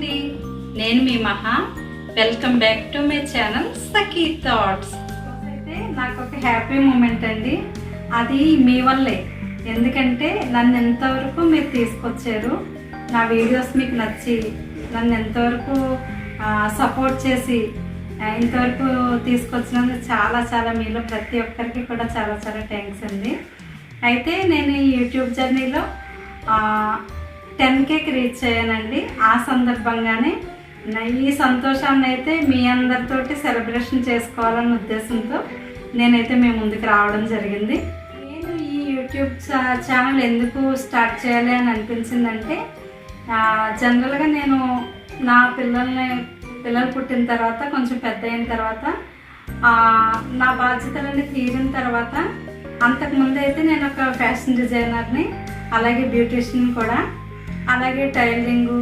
అండి. నేను మీ Maha. Welcome back to my channel Sakhi thoughts అయితే నాకు ఒక హ్యాపీ మూమెంట్ అండి. అది మీ వల్లే. ఎందుకంటే నన్ను ఎంతవరకు మీరు తీసుకొచ్చారు నా వీడియోస్ మీకు నచ్చి నన్ను ఎంతవరకు సపోర్ట్ చేసి ఇంతవరకు తీసుకొచ్చినందుకు చాలా చాలా మీలో ప్రతి ఒక్కరికి కూడా చాలా చాలా థ్యాంక్స్ అండి. అయితే నేను ఈ యూట్యూబ్ జర్నీలో టెన్ కేకి రీచ్ అయ్యానండి ఆ సందర్భంగానే ఈ సంతోషాన్ని అయితే మీ అందరితోటి సెలబ్రేషన్ చేసుకోవాలన్న ఉద్దేశంతో నేనైతే మేము ముందుకు రావడం జరిగింది. నేను ఈ యూట్యూబ్ ఛానల్ ఎందుకు స్టార్ట్ చేయాలి అని అనిపించిందంటే జనరల్గా నేను నా పిల్లల్ని పిల్లలు పుట్టిన తర్వాత కొంచెం పెద్ద అయిన తర్వాత నా బాధ్యతలన్నీ తీరిన తర్వాత అంతకుముందు అయితే నేను ఒక ఫ్యాషన్ డిజైనర్ని అలాగే బ్యూటీషియన్ కూడా అలాగే టైలరింగు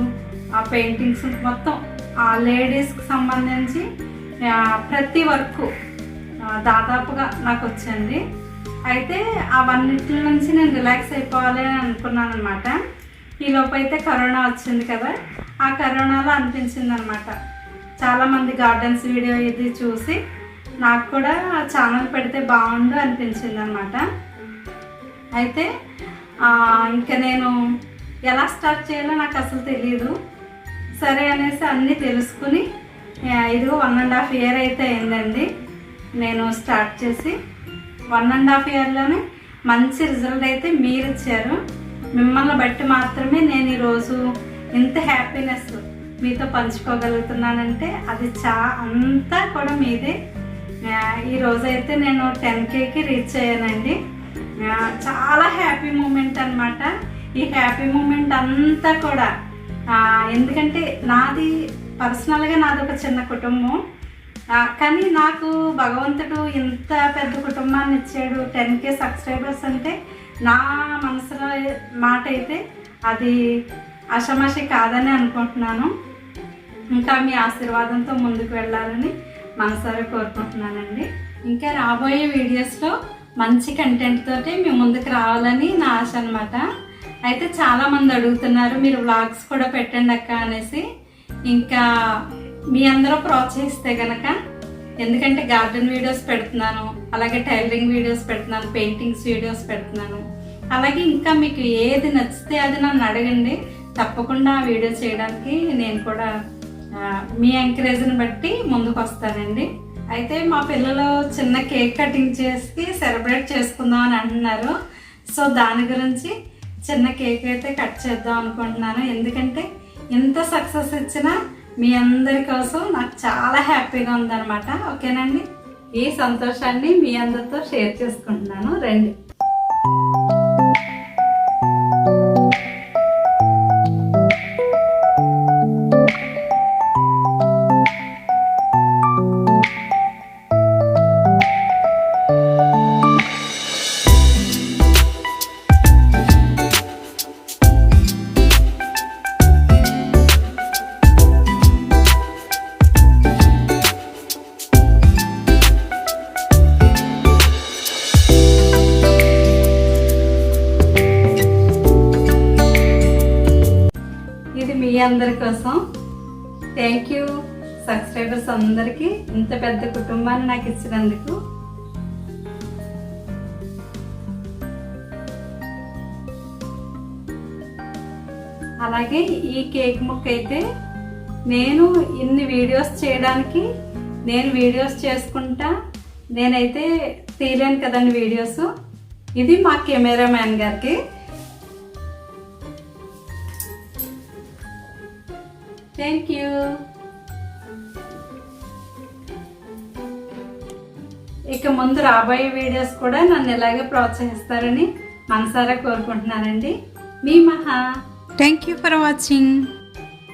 ఆ పెయింటింగ్స్ మొత్తం ఆ లేడీస్కి సంబంధించి ప్రతి వర్క్ దాదాపుగా నాకు వచ్చింది అయితే అవన్నిటి నుంచి నేను రిలాక్స్ అయిపోవాలి అని అనుకున్నాను అనమాట ఈలోపు అయితే కరోనా వచ్చింది కదా ఆ కరోనాలో అనిపించింది అనమాట చాలామంది గార్డెన్స్ వీడియో ఇది చూసి నాకు కూడా ఛానల్ పెడితే బాగుండు అనిపించింది అనమాట అయితే ఇంకా నేను ఎలా స్టార్ట్ చేయాలో నాకు అసలు తెలియదు సరే అనేసి అన్నీ తెలుసుకుని ఇదిగో వన్ అండ్ హాఫ్ ఇయర్ అయితే అయిందండి. నేను స్టార్ట్ చేసి వన్ అండ్ హాఫ్ ఇయర్లోనే మంచి రిజల్ట్ అయితే మీరు ఇచ్చారు. మిమ్మల్ని బట్టి మాత్రమే నేను ఈరోజు ఇంత హ్యాపీనెస్ మీతో పంచుకోగలుగుతున్నానంటే అది చా అంతా కూడా మీదే. ఈరోజైతే నేను టెన్ కేకి రీచ్ అయ్యానండి. చాలా హ్యాపీ మూమెంట్ అన్నమాట. ఈ హ్యాపీ మూమెంట్ అంతా కూడా. ఎందుకంటే నాది పర్సనల్గా నాది ఒక చిన్న కుటుంబం. కానీ నాకు భగవంతుడు ఇంత పెద్ద కుటుంబాన్ని ఇచ్చాడు. టెన్ కే సబ్స్క్రైబర్స్ అంటే నా మనసులో మాట అయితే అది అషమాషి కాదని అనుకుంటున్నాను. ఇంకా మీ ఆశీర్వాదంతో ముందుకు వెళ్ళాలని మనసారి కోరుకుంటున్నానండి. ఇంకా రాబోయే వీడియోస్లో మంచి కంటెంట్ తోటి మీ ముందుకు రావాలని నా ఆశ అనమాట అయితే చాలా మంది అడుగుతున్నారు మీరు వ్లాగ్స్ కూడా పెట్టండి అక్క అనేసి. ఇంకా మీ అందరూ ప్రోత్సహిస్తే గనక ఎందుకంటే గార్డెన్ వీడియోస్ పెడుతున్నాను అలాగే టైలరింగ్ వీడియోస్ పెడుతున్నాను పెయింటింగ్స్ వీడియోస్ పెడుతున్నాను. అలాగే ఇంకా మీకు ఏది నచ్చితే అది నన్ను అడగండి. తప్పకుండా ఆ వీడియో చేయడానికి నేను కూడా మీ ఎంకరేజ్ని బట్టి ముందుకు వస్తానండి అయితే మా పిల్లలు చిన్న కేక్ కటింగ్ చేసి సెలబ్రేట్ చేసుకుందాం అని అంటున్నారు. సో దాని గురించి చిన్న కేక్ అయితే కట్ చేద్దాం అనుకుంటున్నాను. ఎందుకంటే ఎంత సక్సెస్ ఇచ్చినా మీ అందరి కోసం నాకు చాలా హ్యాపీగా ఉందన్నమాట. ఓకేనండి? ఈ సంతోషాన్ని మీ అందరితో షేర్ చేసుకుంటున్నాను. రండి. మీ అందరి కోసం. థ్యాంక్ యూ సబ్స్క్రైబర్స్ అందరికీ. ఇంత పెద్ద కుటుంబాన్ని నాకు ఇచ్చినందుకు. అలాగే ఈ కేక్ ముక్క అయితే నేను ఇన్ని వీడియోస్ చేయడానికి నేను వీడియోస్ చేసుకుంటా నేనైతే తీయలేను కదండి వీడియోస్. ఇది మా కెమెరామ్యాన్ గారికి. థ్యాంక్ యూ ఇక ముందు రాబోయే వీడియోస్ కూడా నన్ను ఇలాగే ప్రోత్సహిస్తారని మనసారా కోరుకుంటున్నానండి. మీ మహా. Thank you for watching